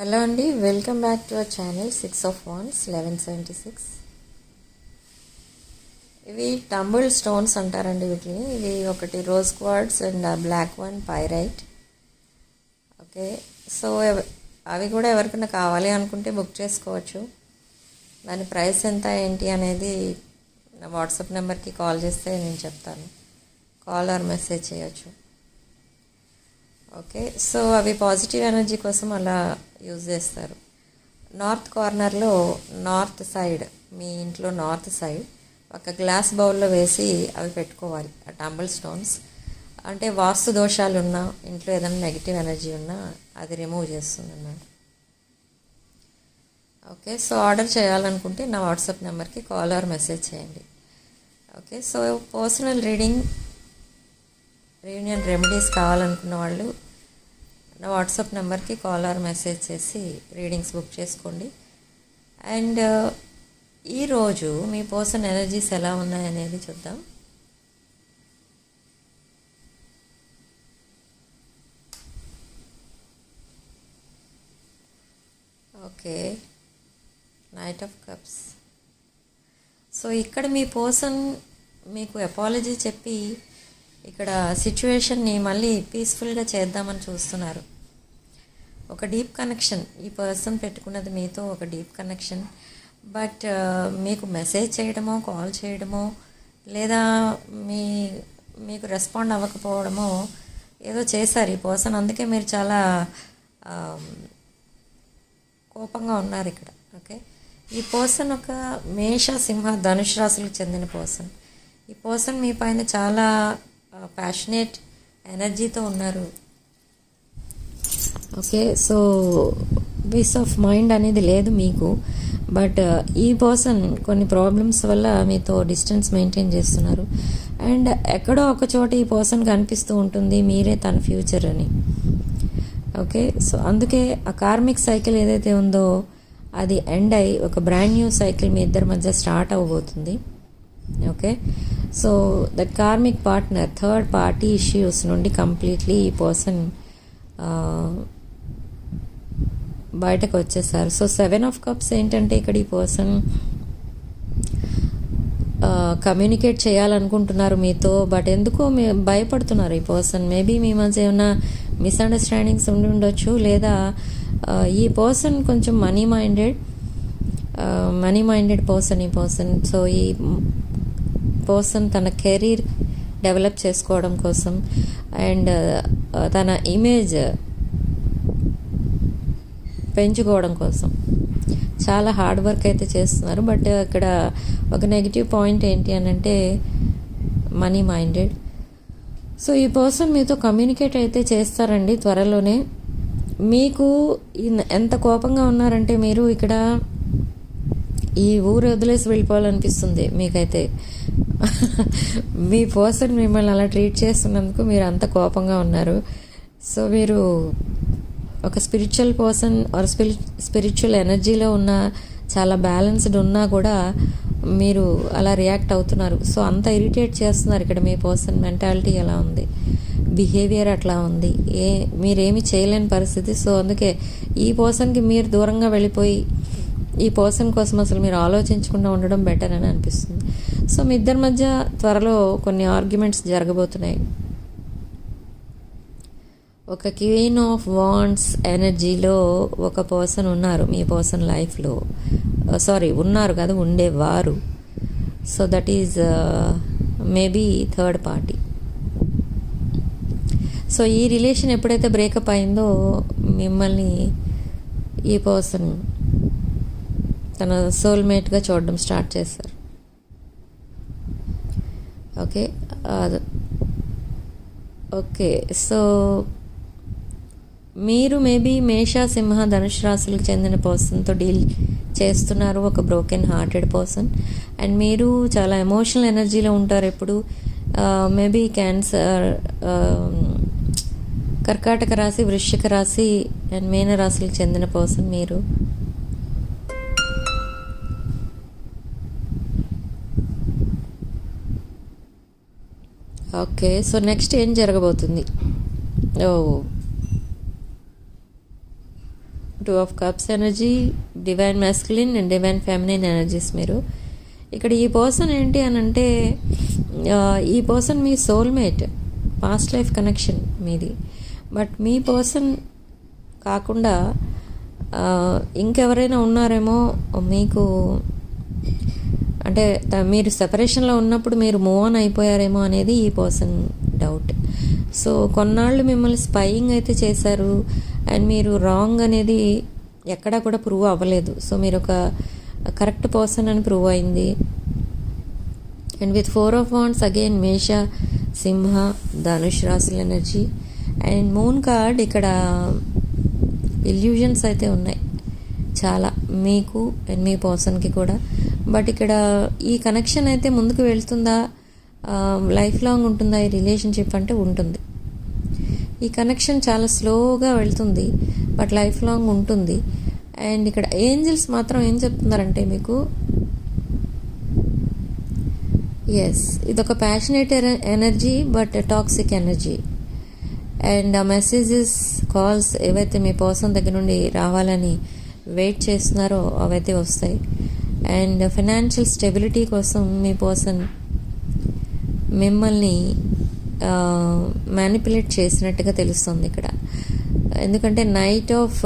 Hello అండి welcome back to our channel six of wands eleven seventy six. ఇవి tumble stones అంటారండి వీటిని. ఇవి ఒకటి rose quartz and black one pyrite okay so అవి కూడా ఎవరికైనా కావాలి అనుకుంటే బుక్ చేసుకోవచ్చు. దాని ప్రైస్ ఎంత ఏంటి అనేది నా వాట్సాప్ నెంబర్కి కాల్ చేస్తే నేను చెప్తాను. కాల్ ఆర్ మెసేజ్ చేయొచ్చు. ఓకే సో అవి పాజిటివ్ ఎనర్జీ కోసం అలా యూజ్ చేస్తారు. నార్త్ కార్నర్లో నార్త్ సైడ్ మీ ఇంట్లో నార్త్ సైడ్ ఒక గ్లాస్ బౌల్లో వేసి అవి పెట్టుకోవాలి ఆ టంబుల్ స్టోన్స్ అంటే వాస్తు దోషాలు ఉన్నా ఇంట్లో ఏదైనా నెగిటివ్ ఎనర్జీ ఉన్నా అది రిమూవ్ చేస్తుంది అన్నమాట ఓకే సో ఆర్డర్ చేయాలనుకుంటే నా వాట్సాప్ నెంబర్కి కాల్ ఆర్ మెసేజ్ చేయండి. Okay so personal reading reunion remedies కావాలనుకున్న వాళ్ళు నా వాట్సాప్ నెంబర్కి కాల్ ఆర్ మెసేజ్ చేసి రీడింగ్స్ బుక్ చేసుకోండి. అండ్ ఈరోజు మీ పర్సన్ ఎనర్జీస్ ఎలా ఉన్నాయనేది చూద్దాం. Okay. Knight of cups so ఇక్కడ మీ పర్సన్ మీకు అపాలజీ చెప్పి ఇక్కడ సిచ్యువేషన్ని మళ్ళీ పీస్ఫుల్గా చేద్దామని చూస్తున్నారు. ఒక డీప్ కనెక్షన్ ఈ పర్సన్ పెట్టుకున్నది మీతో ఒక డీప్ కనెక్షన్ బట్ మీకు మెసేజ్ చేయడమో కాల్ చేయడమో లేదా మీ మీకు రెస్పాండ్ అవ్వకపోవడమో ఏదో చేశారు ఈ పర్సన్ అందుకే మీరు చాలా um, కోపంగా ఉన్నారు ఇక్కడ. ఓకే ఈ పర్సన్ ఒక మేష సింహ ధనుష్ రాశులకు చెందిన పర్సన్ ఈ పర్సన్ మీ పైన చాలా ప్యాషనేట్ ఎనర్జీతో ఉన్నారు. Okay so peace of mind అనేది లేదు మీకు. బట్ uh, ఈ పర్సన్ కొన్ని ప్రాబ్లమ్స్ వల్ల మీతో డిస్టెన్స్ మెయింటైన్ చేస్తున్నారు. అండ్ ఎక్కడో ఒక చోట ఈ పర్సన్ కనిపిస్తూ ఉంటుంది మీరే తన ఫ్యూచర్ అని. ఓకే సో అందుకే ఆ కార్మిక్ సైకిల్ ఏదైతే ఉందో అది ఎండ్ అయి ఒక బ్రాండ్ న్యూ సైకిల్ మీ ఇద్దరి మధ్య స్టార్ట్ అవ్వబోతుంది. Okay so the karmic partner third party issues నుండి కంప్లీట్లీ ఈ పర్సన్ బయటకు వచ్చేసారు. సో సెవెన్ ఆఫ్ కప్స్ ఏంటంటే ఇక్కడ ఈ పర్సన్ కమ్యూనికేట్ చేయాలనుకుంటున్నారు మీతో బట్ ఎందుకో మీ భయపడుతున్నారు ఈ పర్సన్ మేబీ మీ మధ్య ఏమైనా మిస్అండర్స్టాండింగ్స్ ఉండి ఉండొచ్చు లేదా ఈ పర్సన్ కొంచెం money minded money minded person ఈ పర్సన్ సో ఈ కోసం తన కెరీర్ డెవలప్ చేసుకోవడం కోసం. అండ్ తన ఇమేజ్ పెంచుకోవడం కోసం. చాలా హార్డ్ వర్క్ అయితే చేస్తున్నారు. బట్ ఇక్కడ ఒక నెగిటివ్ పాయింట్ ఏంటి అని అంటే మనీ మైండెడ్. సో ఈ పర్సన్ మీతో కమ్యూనికేట్ అయితే చేస్తారండి త్వరలోనే. మీకు ఎంత కోపంగా ఉన్నారంటే మీరు ఇక్కడ ఈ ఊరు వదిలేసి వెళ్ళిపోవాలనిపిస్తుంది మీకైతే. మీ పర్సన్ మిమ్మల్ని అలా ట్రీట్ చేస్తున్నందుకు మీరు అంత కోపంగా ఉన్నారు. సో మీరు ఒక spiritual person or spiri spiritual ఎనర్జీలో ఉన్న చాలా బ్యాలెన్స్డ్ ఉన్నా కూడా మీరు అలా రియాక్ట్ అవుతున్నారు. సో అంత ఇరిటేట్ చేస్తున్నారు ఇక్కడ మీ పర్సన్ మెంటాలిటీ ఎలా ఉంది? బిహేవియర్ అట్లా ఉంది. ఏ మీరేమి చేయలేని పరిస్థితి. సో అందుకే ఈ పర్సన్కి మీరు దూరంగా వెళ్ళిపోయి ఈ పర్సన్ కోసం అసలు మీరు ఆలోచించకుండా ఉండడం బెటర్ అని అనిపిస్తుంది. సో మీ ఇద్దరి మధ్య త్వరలో కొన్ని ఆర్గ్యుమెంట్స్ జరగబోతున్నాయి. ఒక క్వీన్ ఆఫ్ వాండ్స్ ఎనర్జీలో ఒక పర్సన్ ఉన్నారు మీ పర్సన్ లైఫ్లో. Uh, సారీ ఉన్నారు కదా ఉండేవారు. So that is maybe third party so ఈ రిలేషన్ ఎప్పుడైతే బ్రేకప్ అయిందో మిమ్మల్ని ఈ పర్సన్ తన సోల్మేట్గా చూడడం స్టార్ట్ చేస్తారు ఓకే ఓకే సో మీరు మేబీ మేష సింహ ధనుష్ రాశులకు చెందిన పర్సన్తో డీల్ చేస్తున్నారు ఒక బ్రోకెన్ హార్టెడ్ పర్సన్ అండ్ మీరు చాలా ఎమోషనల్ ఎనర్జీలో ఉంటారు ఎప్పుడు. Uh, మేబీ క్యాన్సర్ um, కర్కాటక రాశి వృశ్చిక రాశి అండ్ మీన రాశులకు చెందిన పర్సన్ మీరు. ఓకే సో నెక్స్ట్ ఏం జరగబోతుంది? ఓ. Two of cups energy divine masculine and divine feminine energies మీరు. ఇక్కడ ఈ పర్సన్ ఏంటి అని అంటే ఈ పర్సన్ మీ సోల్మేట్ పాస్ట్ లైఫ్ కనెక్షన్ మీది. బట్ మీ పర్సన్ కాకుండా ఇంకెవరైనా ఉన్నారేమో మీకు అంటే మీరు సెపరేషన్లో ఉన్నప్పుడు మీరు మూవ్ ఆన్ అయిపోయారేమో అనేది ఈ పర్సన్ డౌట్ సో కొన్నాళ్ళు మిమ్మల్ని స్పైయింగ్ అయితే చేశారు అండ్ మీరు రాంగ్ అనేది ఎక్కడా కూడా ప్రూవ్ అవ్వలేదు. సో మీరు ఒక కరెక్ట్ పర్సన్ అని ప్రూవ్ అయింది. And with four of wands again మేష సింహ ధనుష్ రాశుల ఎనర్జీ అండ్ మూన్ కార్డ్ ఇక్కడ ఇల్యూజన్స్ అయితే ఉన్నాయి. చాలా మీకు అండ్ మీ పర్సన్కి కూడా. బట్ ఇక్కడ ఈ కనెక్షన్ అయితే ముందుకు వెళ్తుందా లైఫ్ లాంగ్ ఉంటుందా ఈ రిలేషన్షిప్ అంటే ఉంటుంది. ఈ కనెక్షన్ చాలా స్లోగా వెళ్తుంది బట్ లైఫ్ లాంగ్ ఉంటుంది. అండ్ ఇక్కడ ఏంజిల్స్ మాత్రం ఏం చెప్తున్నారంటే మీకు ఎస్ ఇదొక passionate energy but toxic energy and ఆ మెసేజెస్ కాల్స్ ఏవైతే మీ పర్సన్ దగ్గర నుండి రావాలని వెయిట్ చేస్తున్నారో అవైతే వస్తాయి. అండ్ ఫైనాన్షియల్ స్టెబిలిటీ కోసం మీ పర్సన్ మిమ్మల్ని మ్యానిపులేట్ చేసినట్టుగా తెలుస్తుంది ఇక్కడ. ఎందుకంటే knight of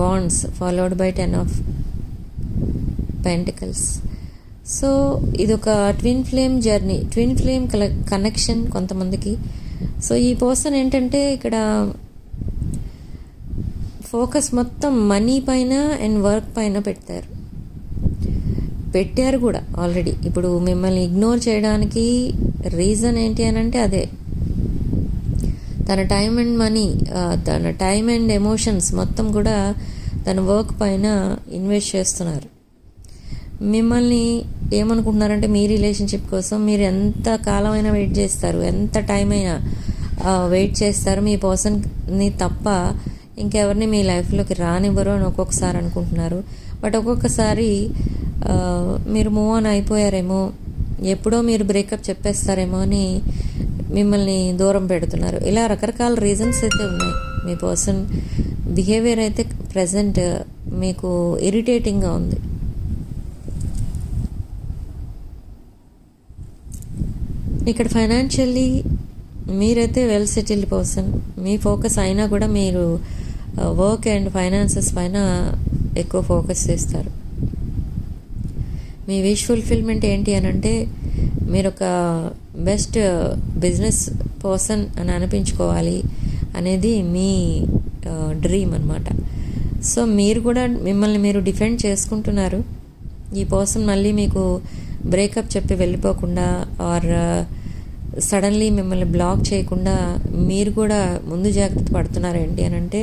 wands followed by ten of pentacles. So ఇది ఒక twin flame journey twin flame connection కొంతమందికి. సో ఈ పర్సన్ ఏంటంటే ఇక్కడ ఫోకస్ మొత్తం మనీ పైన అండ్ వర్క్ పైన పెడతారు. పెట్టారు కూడా ఆల్రెడీ. ఇప్పుడు మిమ్మల్ని ఇగ్నోర్ చేయడానికి రీజన్ ఏంటి అని అంటే అదే. తన టైం అండ్ మనీ తన టైం అండ్ ఎమోషన్స్ మొత్తం కూడా తన వర్క్ పైన ఇన్వెస్ట్ చేస్తున్నారు. మిమ్మల్ని ఏమనుకుంటున్నారంటే మీ రిలేషన్షిప్ కోసం మీరు ఎంత కాలమైనా వెయిట్ చేస్తారు ఎంత టైం అయినా వెయిట్ చేస్తారు మీ పర్సన్ని తప్ప ఇంకెవరిని మీ లైఫ్లోకి రానివ్వరు అని ఒక్కొక్కసారి అనుకుంటున్నారు. బట్ ఒక్కొక్కసారి మీరు మూవ్ ఆన్ అయిపోయారేమో ఎప్పుడో మీరు బ్రేకప్ చెప్పేస్తారేమో అని మిమ్మల్ని దూరం పెడుతున్నారు. ఇలా రకరకాల రీజన్స్ అయితే ఉన్నాయి. మీ పర్సన్ బిహేవియర్ అయితే ప్రజెంట్ మీకు ఇరిటేటింగ్గా ఉంది. ఇక్కడ ఫైనాన్షియల్లీ మీరైతే వెల్ సెటిల్డ్ పర్సన్. మీ ఫోకస్ అయినా కూడా మీరు వర్క్ అండ్ ఫైనాన్సెస్ పైన ఎక్కువ ఫోకస్ చేస్తారు. మీ విష్ ఫుల్ఫిల్మెంట్ ఏంటి అని అంటే మీరు ఒక బెస్ట్ బిజినెస్ పర్సన్ అని అనిపించుకోవాలి అనేది మీ డ్రీమ్ అనమాట సో మీరు కూడా మిమ్మల్ని మీరు డిఫెండ్ చేసుకుంటున్నారు. ఈ పర్సన్ మళ్ళీ మీకు బ్రేకప్ చెప్పి వెళ్ళిపోకుండా ఆర్ సడన్లీ మిమ్మల్ని బ్లాక్ చేయకుండా మీరు కూడా ముందు జాగ్రత్త పడుతున్నారు ఏంటి అని అంటే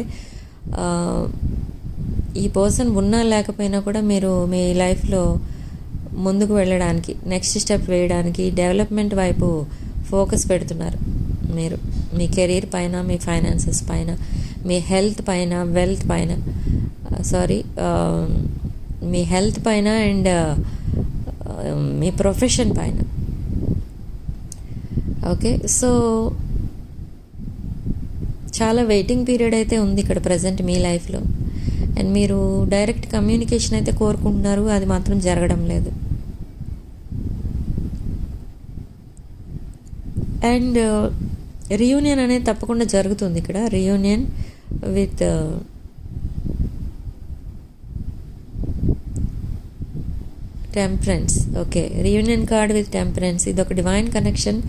ఈ పర్సన్ ఉన్నా లేకపోయినా కూడా మీరు మీ లైఫ్లో ముందుకు వెళ్ళడానికి నెక్స్ట్ స్టెప్ వేయడానికి డెవలప్మెంట్ వైపు ఫోకస్ పెడుతున్నారు మీరు. మీ కెరీర్ పైన మీ ఫైనాన్సెస్ పైన మీ హెల్త్ పైన వెల్త్ పైన. Uh, సారీ um, మీ హెల్త్ పైన అండ్ uh, um, మీ ప్రొఫెషన్ పైన. ఓకే సో చాలా వెయిటింగ్ పీరియడ్ అయితే ఉంది ఇక్కడ ప్రజెంట్ మీ లైఫ్లో అండ్ మీరు డైరెక్ట్ కమ్యూనికేషన్ అయితే కోరుకుంటున్నారు అది మాత్రం జరగడం లేదు. అండ్ uh, రియూనియన్ అనేది తప్పకుండా జరుగుతుంది ఇక్కడ. Reunion with temperance okay reunion card with temperance ఇది ఒక డివైన్ కనెక్షన్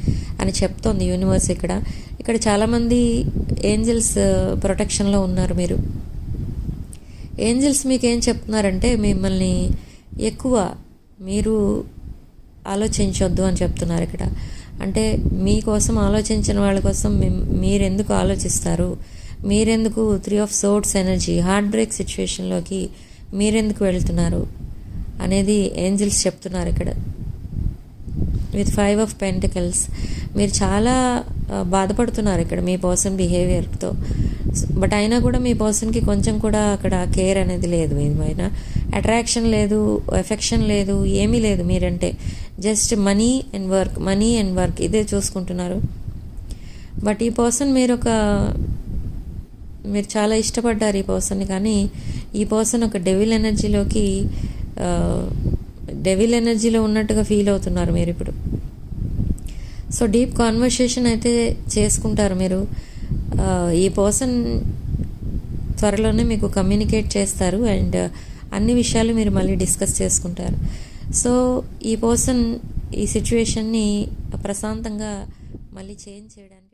అని చెప్తోంది యూనివర్స్ ఇక్కడ. ఇక్కడ చాలామంది ఏంజల్స్ ప్రొటెక్షన్లో uh, ఉన్నారు మీరు. ఏంజల్స్ మీకు ఏం చెప్తున్నారంటే మిమ్మల్ని ఎక్కువ మీరు ఆలోచించొద్దు అని చెప్తున్నారు ఇక్కడ. అంటే మీకోసం ఆలోచించిన వాళ్ళ కోసం మీరెందుకు ఆలోచిస్తారు? మీరెందుకు three of swords energy heartbreak సిచ్యువేషన్లోకి మీరెందుకు వెళ్తున్నారు? అనేది ఏంజిల్స్ చెప్తున్నారు ఇక్కడ. విత్ ఫైవ్ ఆఫ్ పెంటికల్స్ మీరు చాలా బాధపడుతున్నారు ఇక్కడ మీ పర్సన్ బిహేవియర్తో బట్ అయినా కూడా మీ పర్సన్కి కొంచెం కూడా అక్కడ కేర్ అనేది లేదు. మీ పైన అట్రాక్షన్ లేదు ఎఫెక్షన్ లేదు ఏమీ లేదు మీరంటే. Just money and work money and work ఇదే చూసుకుంటున్నారు. బట్ ఈ పర్సన్ మీరు ఒక మీరు చాలా ఇష్టపడ్డారు ఈ పర్సన్ని కానీ ఈ పర్సన్ ఒక డెవిల్ ఎనర్జీలోకి డెవిల్ ఎనర్జీలో ఉన్నట్టుగా ఫీల్ అవుతున్నారు మీరు ఇప్పుడు. సో డీప్ కాన్వర్సేషన్ అయితే చేసుకుంటారు మీరు. ఈ పర్సన్ త్వరలోనే మీకు కమ్యూనికేట్ చేస్తారు అండ్ అన్ని విషయాలు మీరు మళ్ళీ డిస్కస్ చేసుకుంటారు. సో ఈ పర్సన్ ఈ సిచ్యువేషన్ని ప్రశాంతంగా మళ్ళీ చేంజ్ చేయడానికి